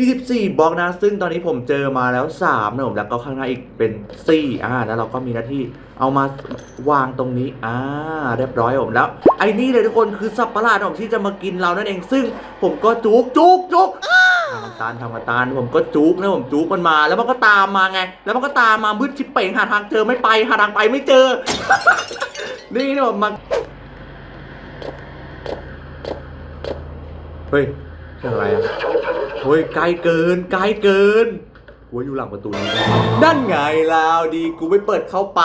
24บล็อกนะ ซึ่งตอนนี้ผมเจอมาแล้ว3นะผมแล้วก็ข้างหน้าอีกเป็น4อ่าแล้วเราก็มีหน้าที่เอามาวางตรงนี้อ่าเรียบร้อยผมแล้วไอ้นี่เลยทุกคนคือสัตว์ประหลาดผมที่จะมากินเรานั่นเองซึ่งผมก็จุกจุกจุกทำตานทำตานผมก็จุกนะผมจุกมันมา แล้วมันก็ตามมาไง แล้วมันก็ตามมามืดชิบเป่งหาทางเจอไม่ไปหาทางไปไม่เจอ นี่นะผมมาเฮ้ย อะไรอะเฮ้ยไกลเกินไกลเกินกูอยู่หลังประตูนี้นั่นไงแล้วดีกูไม่เปิดเข้าไป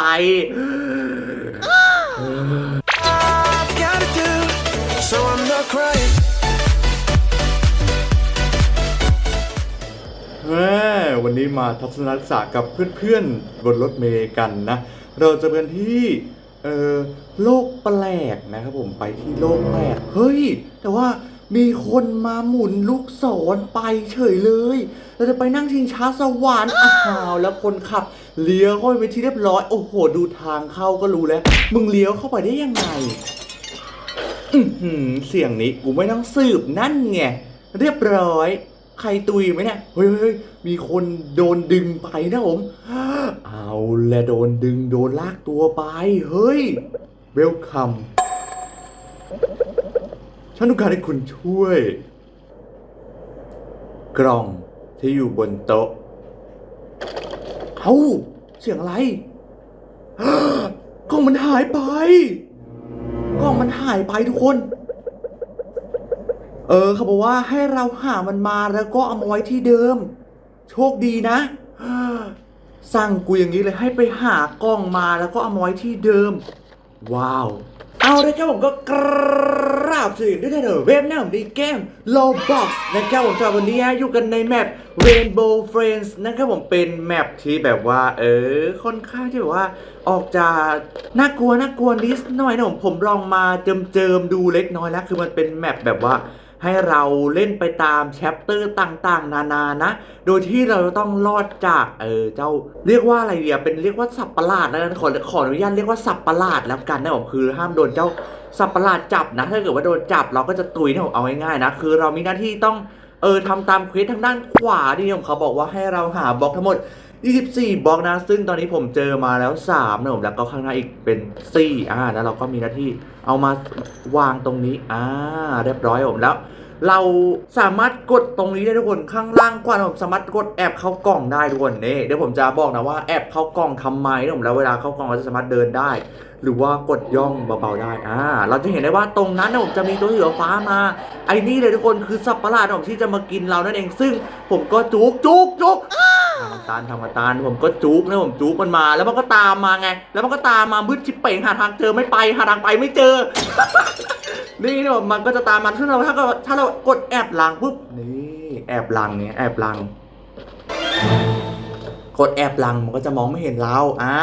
วันนี้มาทัศนศึกษากับเพื่อนๆ บนรถเมย์กันนะ เราจะเป็นที่เออโลกแปลกนะครับผมไปที่โลกแปลก เฮ้ย แต่ว่า มีคนมาหมุนลูกศรไปเฉยเลย เราจะไปนั่งชิงช้าสวรรค์อ้าวแล้วคนขับเลี้ยวเข้าไปที่เรียบร้อย โอ้โห ดูทางเข้าก็รู้แล้ว มึงเลี้ยวเข้าไปได้ยังไง อือหือเสียงนี้กูไม่ต้องสืบนั่นไง เรียบร้อย ใครตุยไหมเนี่ยเฮ้ยเฮ้ยเฮ้ยมีคนโดนดึงไปนะผม เอาและโดนดึงโดนลากตัวไป เฮ้ย เวลคัม ฉันต้องการให้คุณช่วย กล่องที่อยู่บนโต๊ะ เอ้าเสียงอะไร กล่องมันหายไป กล่องมันหายไปทุกคน เออเขาบอกว่าให้เราหามันมาแล้วก็เอามาไว้ที่เดิม โชคดีนะสั่งกูอย่างนี้เลยให้ไปหากล้องมาแล้วก็เอามาไว้ที่เดิม ว้าว เอาละครับผมก็กราบสื่อด้วยนะเถอะเว็บหน้าของดีเกม Roblox นะครับผมสำหรับวันนี้ฮะอยู่กันในแมป Rainbow Friends นะครับผมเป็นแมปที่แบบว่า เออค่อนข้างที่แบบว่า ออกจากน่ากลัวน่ากลัวนิดหน่อยนะผมผมลองมาเจิมเจิมดูเล็กน้อยแล้ว คือมันเป็นแมปแบบว่า ให้เราเล่นไปตามแชปเตอร์ต่างๆ นานานะ โดยที่เราต้องรอดจากเออเจ้าเรียกว่าอะไรเดียเป็นเรียกว่าสับประหลาดแล้วกันขอขออนุญาตเรียกว่าสับประหลาดแล้วกันนะผมคือห้ามโดนเจ้าสับประหลาดจับนะ ถ้าเกิดว่าโดนจับเราก็จะตุยนะผมเอาง่ายๆนะคือเรามีหน้าที่ต้องเออทำตามเควสทางด้านขวาที่ผมเขาบอกว่าให้เราหาบล็อกทั้งหมด 24บล็อกนะ ซึ่งตอนนี้ผมเจอมาแล้ว3นะผมแล้วก็ข้างหน้าอีกเป็น4อ่าแล้วเราก็มีหน้าที่เอามาวางตรงนี้อ่าเรียบร้อยผมแล้ว เราสามารถกดตรงนี้ได้ทุกคนข้างล่างกว่าผมสามารถกดแอบเข้ากล่องได้ทุกคนนี่เดี๋ยวผมจะบอกนะว่าแอบเข้ากล่องทำไมนะผมแล้วเวลาเข้ากล่องเราจะสามารถเดินได้ หรือว่ากดย่องเบาๆได้อ่าเราจะเห็นได้ว่าตรงนั้นนะผมจะมีตัวสีฟ้ามาไอ้นี่เลยทุกคนคือสัตว์ประหลาดนะผมที่จะมากินเรานั่นเอง ซึ่งผมก็จุกจุกจุก ทำมตานทำมาตานผมก็จุกนะผมจุกมันมา แล้วมันก็ตามมาไง แล้วมันก็ตามมามืดชิบเป่งหาทางเจอไม่ไปหาทางไปไม่เจอ นี่นะผมมันก็จะตามมันถ้าเราถ้าเราถ้าเรากดแอบหลังปุ๊บนี่แอบหลังเนี่ยแอบหลัง กดแอบหลังมันก็จะมองไม่เห็นเราอ่า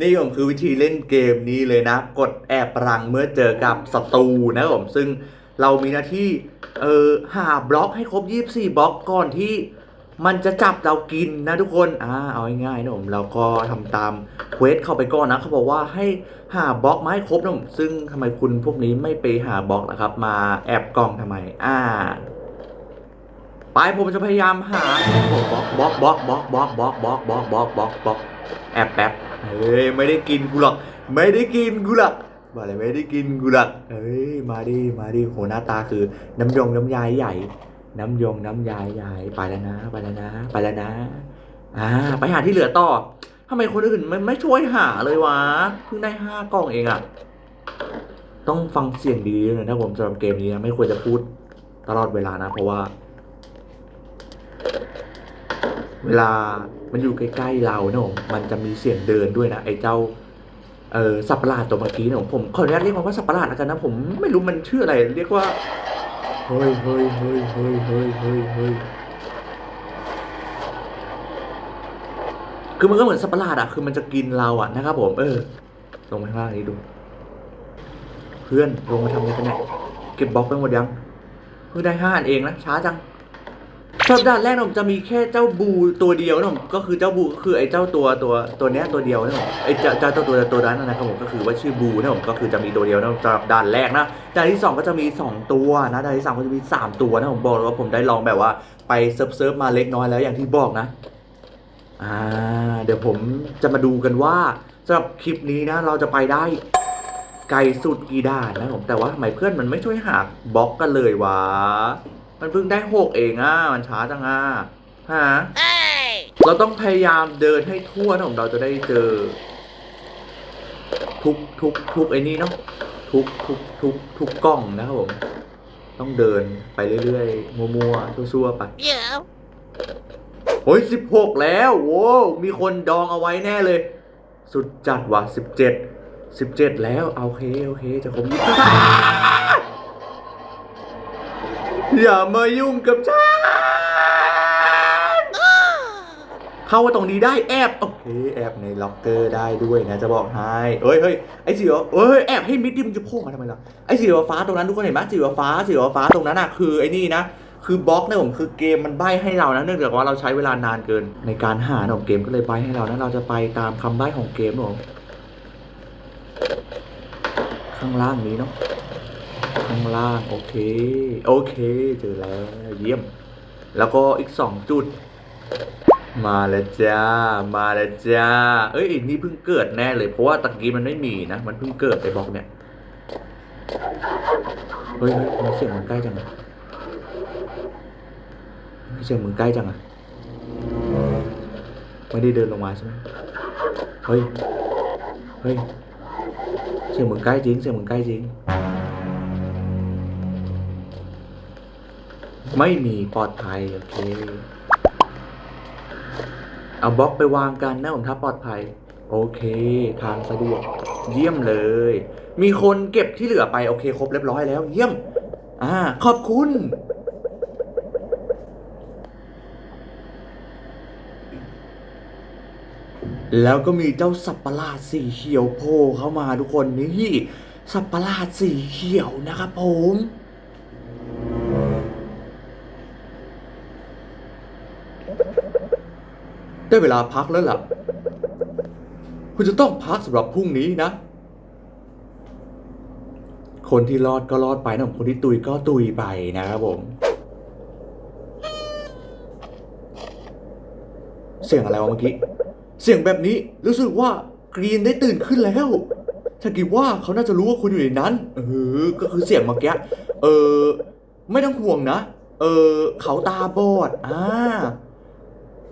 นี่ผมคือวิธีเล่นเกมนี้เลยนะ กดแอบลังเมื่อเจอกับศัตรูนะผมซึ่งเรามีหน้าที่เออหาบล็อกให้ครบ 24 บล็อกก่อนที่ มันจะจับเรากินนะทุกคนอ่าเอาง่ายๆนะผมเราก็ทำตามเควสเข้าไปก่อนนะเขาบอกว่าให้หาบล็อกมาให้ครบนะผมซึ่งทำไมคุณพวกนี้ไม่ไปหาบล็อกนะครับ มาแอบกล่องทำไม อ่าไปผมจะพยายามหาบล็อกบล็อกบล็อกบล็อกบล็อกบล็อกบล็อกบล็อกบล็อกบล็อกแอบแป๊บเฮ้ยไม่ได้กินกูหรอก ไม่ได้กินกูหรอกบอกเลยไม่ได้กินกูหรอกเฮ้ยมาดิมาดิโหหน้าตาคือน้ำยงน้ำยายใหญ่ น้ำยงน้ำยายใหญ่ไปแล้วนะ ไปแล้วนะ ไปแล้วนะ อ่า ไปหาที่เหลือต่อทำไมคนอื่นมันไม่ช่วยหาเลยวะเพิ่งได้ห้ากล่องเองอะต้องฟังเสียงดีๆเลยนะผมสำหรับเกมนี้นะไม่ควรจะพูดตลอดเวลานะ เพราะว่า เวลามันอยู่ใกล้ๆเราเนอะมันจะมีเสียงเดินด้วยนะไอ้เจ้าเออสัประหลาดตัวเมื่อกี้เนอะผมขออนุญาตเรียกมันว่าสัประหลาดแล้วกันนะผมไม่รู้มันชื่ออะไร เรียกว่า เฮ้ยเฮ้ยเฮ้ยเฮ้ยเฮ้ยเฮ้ยเฮ้ยคือมันก็เหมือนสัตว์ประหลาดอะคือมันจะกินเราอะนะครับผม เออ ลงไปข้างล่างนี้ดู เพื่อนลงมาทำอะไรกันเนี่ย เก็บบล็อกไปหมดยัง เพิ่งได้ห้าอันเองนะ ช้าจัง สัปดาห์แรกผมจะมีแค่เจ้าบูตัวเดียวนะผมก็คือเจ้าบูก็คือไอ้เจ้าตัวตัวตัวเนี้ยตัวเดียวนะผมไอ้เจ้าเจ้าตัวตัวตัวนั้นนะครับผมก็คือว่าชื่อบูนะผมก็คือจะมีตัวเดียวนะสำหรับด่านแรกนะด่านที่สองก็จะมีสองตัวนะด่านที่สามก็จะมีสามตัวนะผมบอกเลยว่าผมได้ลองแบบว่าไปเซิร์ฟเซิร์ฟมาเล็กน้อยแล้วอย่างที่บอกนะอ่าเดี๋ยวผมจะมาดูกันว่าสำหรับคลิปนี้นะเราจะไปได้ไกลสุดกี่ด่านนะผมแต่ว่าทำไมเพื่อนมันไม่ช่วยหาบล็อกกันเลยวะ มันเพิ่งได้หกเองอะ มันช้าจังอะฮะเราต้องพยายามเดินให้ทั่วนะผมเราจะได้เจอ ทุกทุกทุกไอ้นี่เนาะทุกทุกทุกทุกกล้องนะครับผม ต้องเดินไปเรื่อยๆ มั่วๆซั่วๆไป Yeah. โอ้ยสิบหกแล้วโว้วมีคนดองเอาไว้แน่เลย สุดจัดว่ะสิบเจ็ดสิบเจ็ดแล้วเอาโอเค โอเค จะครบยี่สิบ อย่ามายุ่งกับฉัน เข้าว่าตรงนี้ได้แอบโอเคแอบในล็อกเกอร์ได้ด้วยนะจะบอกให้เอ้ยเฮ้ยไอ้สีเอ้ยแอบให้มิดดิมจะโผล่มาทำไมล่ะไอ้สีฟ้าตรงนั้นทุกคนเห็นไหมสีฟ้าสีฟ้าตรงนั้นอะคือไอ้นี่นะคือบล็อกเนี่ยผมคือเกมมันใบให้เรานะเนื่องจากว่าเราใช้เวลานานเกิน ในการหาของเกมก็เลยใบให้เรานะเราจะไปตามคำใบของเกมนะผมข้างล่างนี้เนาะ ข้างล่างโอเค โอเค เจอแล้วเยี่ยม แล้วก็อีกสองจุด มาแล้วจ้า มาแล้วจ้า เอ้ยอันนี่เพิ่งเกิดแน่เลยเพราะว่าตะกี้มันไม่มีนะ มันเพิ่งเกิดไอ้บล็อกเนี่ยเฮ้ยเฮ้ยทำไมเสียงมันใกล้จังอะเสียงมันใกล้จังอะไม่ได้เดินลงมาใช่ไหมเฮ้ย เฮ้ย เสียงมึงใกล้จริง เสียงมึงใกล้จริง ไม่มีปลอดภัย โอเค เอาบล็อกไปวางกันนะผมถ้าปลอดภัย โอเค ทางสะดวก เยี่ยมเลย มีคนเก็บที่เหลือไป โอเค ครบเรียบร้อยแล้ว เยี่ยม อ่า ขอบคุณ แล้วก็มีเจ้าสับประหลาดสีเขียวโผล่เข้ามาทุกคนนี่สับประหลาดสีเขียวนะครับผม ได้เวลาพักแล้วล่ะ คุณจะต้องพักสำหรับพรุ่งนี้นะ คนที่รอดก็รอดไปนะคนที่ตุยก็ตุยไปนะครับผม เสียงอะไรวะเมื่อกี้ เสียงแบบนี้รู้สึกว่ากรีนได้ตื่นขึ้นแล้วฉันคิดว่าเขาน่าจะรู้ว่าคุณอยู่ในนั้น เออ ก็คือเสียงเมื่อกี้ เออ ไม่ต้องห่วงนะ เออ เขาตาบอด อ่า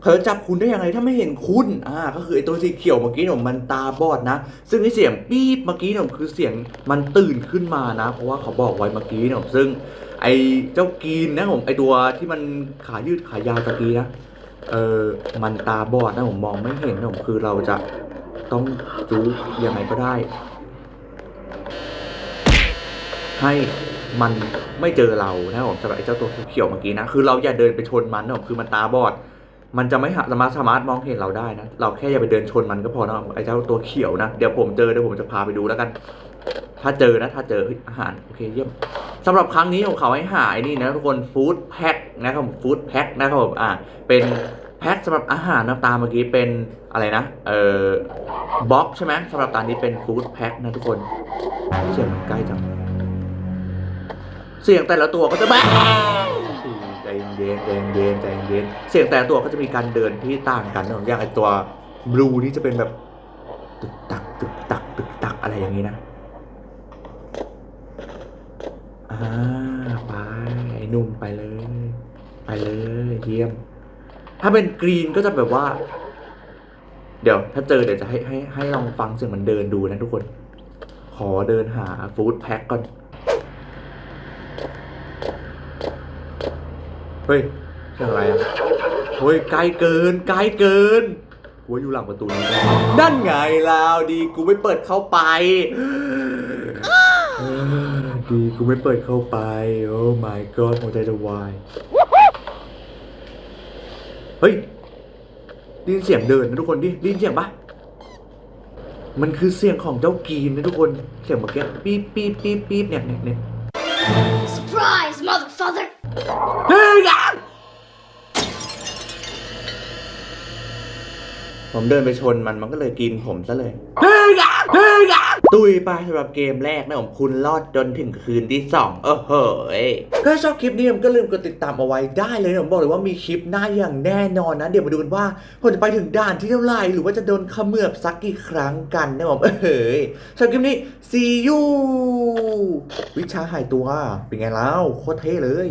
เขาจะจับคุณได้ยังไงถ้าไม่เห็นคุณอ่าก็คือไอ้ตัวสีเขียวเมื่อกี้เนี่ยมันตาบอดนะ ซึ่งไอเสียงปี๊บเมื่อกี้เนี่ยคือเสียงมันตื่นขึ้นมานะ เพราะว่าเขาบอกไว้เมื่อกี้เนี่ยซึ่งไอ้เจ้ากีนนะผมไอ้ตัวที่มันขายืดขายาวตะกี้นะเออมันตาบอดนะผมมองไม่เห็นนะผมคือเราจะต้องจู๊ยังไงก็ได้ ให้มันไม่เจอเรานะผมสำหรับไอ้เจ้าตัวเขียวเมื่อกี้นะ คือเราอย่าเดินไปชนมันนะผมคือมันตาบอด มันจะไม่หาสามารถสามารถมองเห็นเราได้นะ เราแค่อย่าไปเดินชนมันก็พอนะไอ้เจ้าตัวเขียวนะ เดี๋ยวผมเจอเดี๋ยวผมจะพาไปดูแล้วกัน ถ้าเจอนะ ถ้าเจออาหารโอเคเยี่ยมสำหรับครั้งนี้ของเขาให้หาไอ้นี่นะทุกคนฟู้ดแพ็คนะครับผมฟู้ดแพ็คนะครับผมอ่าเป็นแพ็คสำหรับอาหารนะตามเมื่อกี้เป็นอะไรนะ เอ่อบ็อกใช่ไหมสำหรับตอนนี้เป็นฟู้ดแพ็คนะทุกคนเสียงมันใกล้จังเสียงแต่ละตัวก็จะแบบ เย็นใจเย็นใจเย็นเสียงแต่ตัวก็จะมีการเดินที่ต่างกันอย่างไอตัวบลูนี่จะเป็นแบบตึกตักตึกตักตึกตักอะไรอย่างนี้นะอ่าไปไอหนุ่มไปเลย ไปเลยเยี่ยม ถ้าเป็นกรีนก็จะแบบว่า เดี๋ยว ถ้าเจอเดี๋ยวจะให้ให้ให้ลองฟังเสียงมันเดินดูนะทุกคน ขอเดินหาฟู้ดแพ็คก่อน เฮ้ยเสียงอะไรอะเฮ้ยไกลเกินไกลเกินกูว่าอยู่หลังประตูนี้นั่นไงแล้วดีกูไม่เปิดเข้าไปเออดีกูไม่เปิดเข้าไป โอ้ my god หัวใจจะวายเฮ้ยได้ยินเสียงเดินนะทุกคนดิได้ยินเสียงปะมันคือเสียงของเจ้ากรีนนะทุกคน เสียงเมื่อกี้ปี๊บปี๊บปี๊บปี๊บเนี่ยเนี่ยเนี่ย Surprise, ผมเดินไปชนมันมันก็เลยกินผมซะเลยเฮ้ยอะเฮ้ยอะตุยไปสำหรับเกมแรกนะผมคุณรอดจนถึงคืนที่สองเออเฮ้ยก็ชอบคลิปนี้ผมก็ลืมกดติดตามเอาไว้ได้เลยนะผมบอกเลยว่ามีคลิปหน้าอย่างแน่นอนนะ เดี๋ยวมาดูกันว่าผมจะไปถึงด่านที่เท่าไหร่หรือว่าจะโดนเขมือบสักกี่ครั้งกันนะผมเออเฮ้ยสำหรับคลิปนี้ see you วิชาหายตัวเป็นไงแล้วโคตรเท่เลย